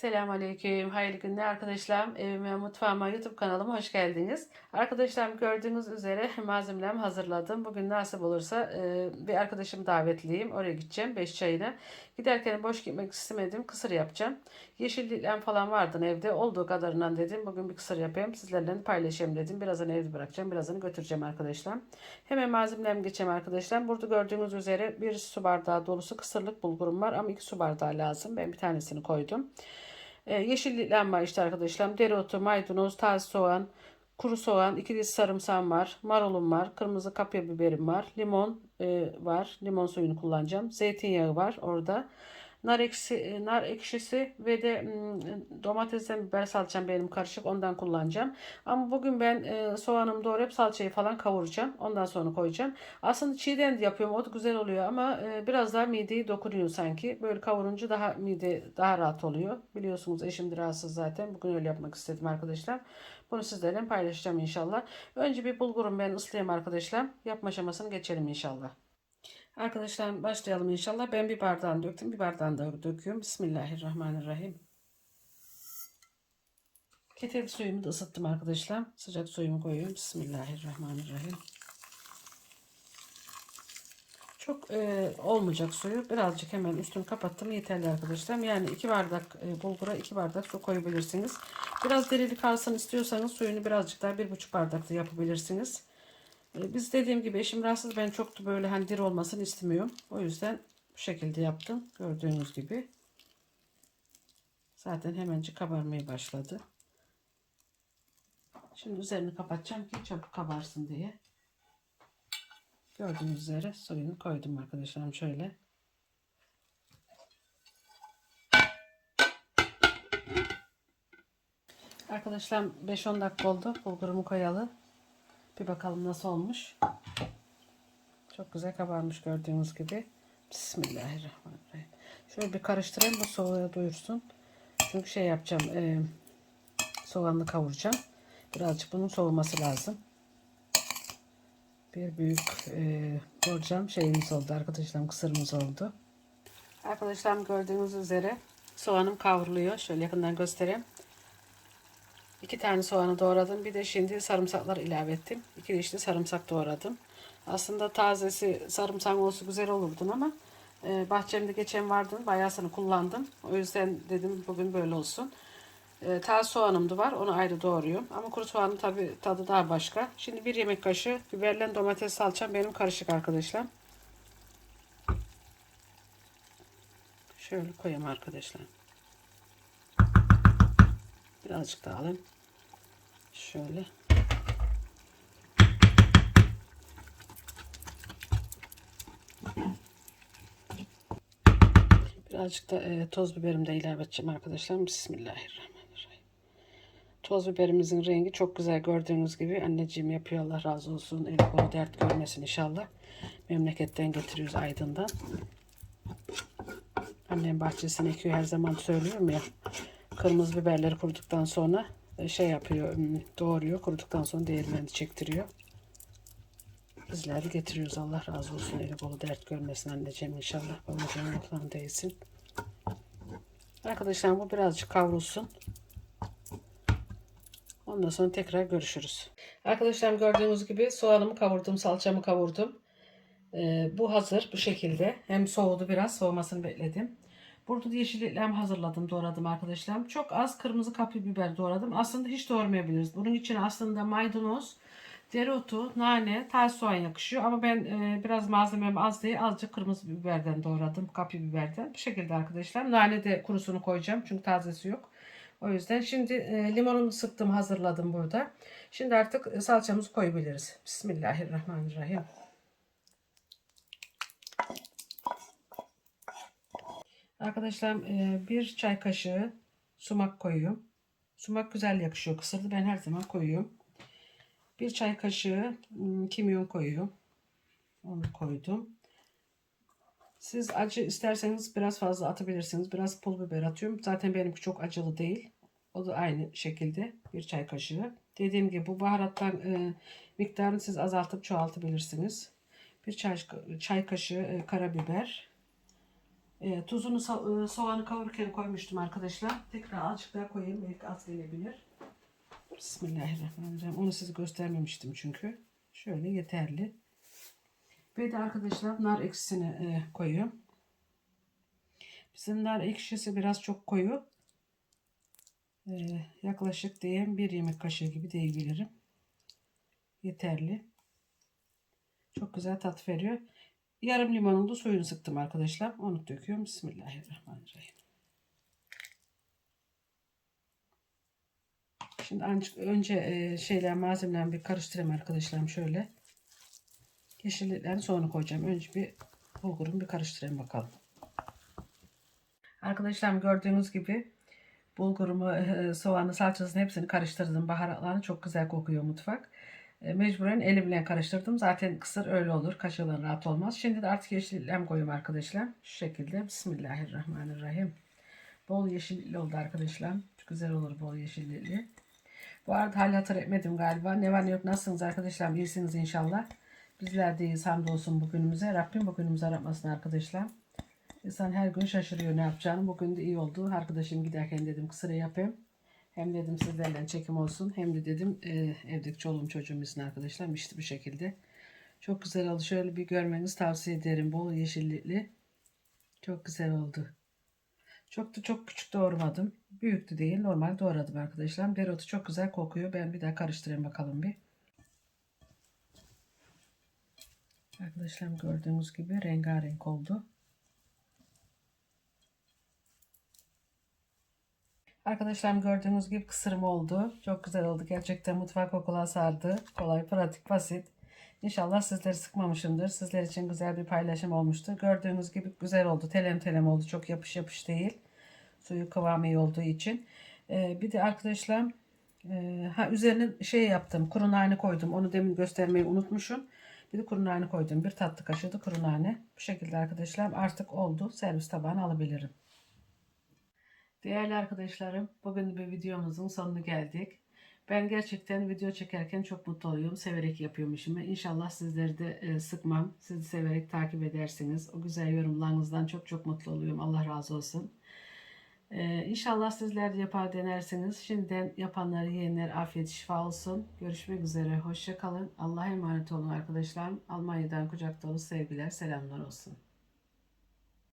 Selamünaleyküm. Hayırlı günler arkadaşlar. Evime, mutfağıma, YouTube kanalıma hoş geldiniz. Arkadaşlar gördüğünüz üzere malzemelerimi hazırladım. Bugün nasip olursa e, bir arkadaşım davetliyim. Oraya gideceğim. Beş çayına. Giderken boş gitmek istemedim. Kısır yapacağım. Yeşillikler falan vardı evde. Olduğu kadarından dedim. Bugün bir kısır yapayım. Sizlerle paylaşayım dedim. Birazdan evde bırakacağım. Birazını götüreceğim arkadaşlar. Hemen malzemelerimi geçeyim arkadaşlar. Burada gördüğünüz üzere bir su bardağı dolusu kısırlık bulgurum var. Ama iki su bardağı lazım. Ben bir tanesini koydum. E, var işte arkadaşlar. Dereotu, maydanoz, taze soğan, kuru soğan, iki diş sarımsağım var. Marulum var. Kırmızı kapya biberim var. Limon e, var. Limon suyunu kullanacağım. Zeytinyağı var orada. Nar, eksi, e, nar ekşisi ve de domatesten biber salçam benim karışık ondan kullanacağım. Ama bugün ben e, soğanımı doğrayıp salçayı falan kavuracağım. Ondan sonra koyacağım. Aslında çiğden de yapıyorum. O da güzel oluyor ama e, biraz daha mideyi dokunuyor sanki. Böyle kavurunca daha mide daha rahat oluyor. Biliyorsunuz eşim de rahatsız zaten. Bugün öyle yapmak istedim arkadaşlar. Bunu sizlerle paylaşacağım inşallah. Önce bir bulgurum ben ıslayayım arkadaşlar. Yapma aşamasını geçelim inşallah. Arkadaşlar başlayalım inşallah. Ben bir bardağını döktüm. Bir bardağını da döküyorum. Bismillahirrahmanirrahim. Ketel suyumu da ısıttım arkadaşlar. Sıcak suyumu koyuyorum. Bismillahirrahmanirrahim. Çok e, olmayacak suyu. Birazcık hemen üstünü kapattım. Yeterli arkadaşlar. Yani iki bardak e, bulgura iki bardak su koyabilirsiniz. Biraz derili kalsın istiyorsanız suyunu birazcık daha bir buçuk bardakta yapabilirsiniz. E, biz dediğim gibi eşim rahatsız. Ben çok da böyle hani diri olmasını istemiyorum. O yüzden bu şekilde yaptım. Gördüğünüz gibi. Zaten hemencik kabarmaya başladı. Şimdi üzerini kapatacağım ki çabuk kabarsın diye. Gördüğünüz üzere suyunu koydum arkadaşlarım şöyle. Arkadaşlar 5-10 dakika oldu. Bulgurumu koyalı. Bir bakalım nasıl olmuş. Çok güzel kabarmış gördüğünüz gibi. Bismillahirrahmanirrahim. Şöyle bir karıştırayım bu soğuğa doyursun. Çünkü şey yapacağım. E, soğanlı kavuracağım. Birazcık bunun soğuması lazım. Bir büyük e, borcam şeyimiz oldu arkadaşlarım kısırımız oldu. Arkadaşlarım gördüğünüz üzere soğanım kavruluyor. Şöyle yakından göstereyim. İki tane soğanı doğradım. Bir de şimdi sarımsaklar ilave ettim. İki dişli sarımsak doğradım. Aslında tazesi sarımsak olsa güzel olurdu ama e, bahçemde geçen vardı. Bayağısını kullandım. O yüzden dedim bugün böyle olsun. E, taze soğanım da var. Onu ayrı doğruyorum. Ama kuru soğanın tabi tadı daha başka. Şimdi bir yemek kaşığı biberle domates salçam benim karışık arkadaşlar. Şöyle koyayım arkadaşlar. Birazcık daha alayım. Şöyle. Birazcık da e, toz biberimi de ilave edeceğim arkadaşlar. Bismillahirrahmanirrahim. Toz biberimizin rengi çok güzel gördüğünüz gibi. Anneciğim yapıyor Allah razı olsun. El kolu dert görmesin inşallah. Memleketten getiriyoruz Aydın'dan. Annem bahçesine ekiyor her zaman söylüyorum ya. Kırmızı biberleri kuruduktan sonra e, şey yapıyor, doğruyor. Kuruduktan sonra değirmeni çektiriyor. Bizler getiriyoruz. Allah razı olsun. Eli kolu dert görmesin anneciğim inşallah. Babacığım ayaklarını değsin. Arkadaşlar bu birazcık kavrulsun. Ondan sonra tekrar görüşürüz. Arkadaşlar gördüğünüz gibi soğanımı kavurdum, salçamı kavurdum. Ee, bu hazır bu şekilde. Hem soğudu biraz soğumasını bekledim. Burada da yeşilliklerimi hazırladım, doğradım arkadaşlarım. Çok az kırmızı kapya biber doğradım. Aslında hiç doğramayabiliriz. Bunun için aslında maydanoz, dereotu, nane, taze soğan yakışıyor. Ama ben e, biraz malzemem az diye azıcık kırmızı biberden doğradım. Kapya biberden. Bu şekilde arkadaşlar. Nane de kurusunu koyacağım. Çünkü tazesi yok. O yüzden şimdi e, limonunu sıktım hazırladım burada. Şimdi artık salçamızı koyabiliriz. Bismillahirrahmanirrahim. Arkadaşlar e, bir çay kaşığı sumak koyuyorum. Sumak güzel yakışıyor kısırdı. Ben her zaman koyuyorum. Bir çay kaşığı ım, kimyon koyuyorum. Onu koydum. Siz acı isterseniz biraz fazla atabilirsiniz. Biraz pul biber atıyorum. Zaten benimki çok acılı değil. O da aynı şekilde bir çay kaşığı. Dediğim gibi bu baharattan e, miktarını siz azaltıp çoğaltabilirsiniz. Bir çay, çay kaşığı e, karabiber. E, tuzunu e, soğanı kavururken koymuştum arkadaşlar. Tekrar azıcık daha koyayım. Belki az gelebilir. Bismillahirrahmanirrahim. Onu size göstermemiştim çünkü. Şöyle yeterli. Bir de arkadaşlar nar ekşisini e, koyuyorum. Bizim nar ekşisi biraz çok koyu. E, yaklaşık diyeyim bir yemek kaşığı gibi diyebilirim. Yeterli. Çok güzel tat veriyor. Yarım limonun da suyunu sıktım arkadaşlar. Onu döküyorum. Bismillahirrahmanirrahim. Şimdi önce e, şeyler malzemelerimi bir karıştırayım arkadaşlarım şöyle. Yeşilliklerini sonra koyacağım. Önce bir bulgurumu bir karıştırayım bakalım. Arkadaşlarım gördüğünüz gibi bulgurumu, e, soğanı, salçasını hepsini karıştırdım. Baharatlarını çok güzel kokuyor mutfak. E, Mecburen elimle karıştırdım. Zaten kısır öyle olur. Kaşığıyla rahat olmaz. Şimdi de artık yeşilliklerimi koyuyorum arkadaşlar. Şu şekilde. Bismillahirrahmanirrahim. Bol yeşillikli oldu arkadaşlar. Çok güzel olur bol yeşillikli. Bu arada hal hatır etmedim galiba. Ne var ne yok nasılsınız arkadaşlar? İyisiniz inşallah. Bizler de iyiyiz hamdolsun bugünümüze. Rabbim bugünümüzü aratmasın arkadaşlar. İnsan her gün şaşırıyor ne yapacağını. Bugün de iyi oldu. Arkadaşım giderken dedim kısırı yapayım. Hem dedim sizlerle çekim olsun. Hem de dedim e, evdeki çoluğum çocuğum için arkadaşlar işte bu şekilde. Çok güzel oldu. Şöyle bir görmenizi tavsiye ederim. Bol yeşillikli. Çok güzel oldu. Çok da çok küçük doğramadım. Büyüktü değil. Normal doğradım arkadaşlar. Dereotu çok güzel kokuyor. Ben bir daha karıştırayım bakalım bir. Arkadaşlar gördüğünüz gibi rengarenk oldu. Arkadaşlarım gördüğünüz gibi kısırım oldu. Çok güzel oldu. Gerçekten mutfak okula sardı. Kolay, pratik, basit. İnşallah sizleri sıkmamışımdır. Sizler için güzel bir paylaşım olmuştur. Gördüğünüz gibi güzel oldu. Telem telem oldu. Çok yapış yapış değil. Suyu kıvamı iyi olduğu için. Ee, bir de arkadaşlar e, ha üzerine şey yaptım. Kuru nane koydum. Onu demin göstermeyi unutmuşum. Bir de kuru nane koydum. Bir tatlı kaşığı da kuru nane. Bu şekilde arkadaşlar artık oldu. Servis tabağına alabilirim. Değerli arkadaşlarım, bugün bir videomuzun sonuna geldik. Ben gerçekten video çekerken çok mutlu oluyorum. Severek yapıyorum işimi. İnşallah sizleri de e, sıkmam. Sizi severek takip edersiniz. O güzel yorumlarınızdan çok çok mutlu oluyorum. Allah razı olsun. Ee, inşallah sizler de yapar denersiniz. Şimdiden yapanlar, yiyenler afiyet şifa olsun. Görüşmek üzere. Hoşça kalın. Allah'a emanet olun arkadaşlarım. Almanya'dan kucak dolu sevgiler, selamlar olsun.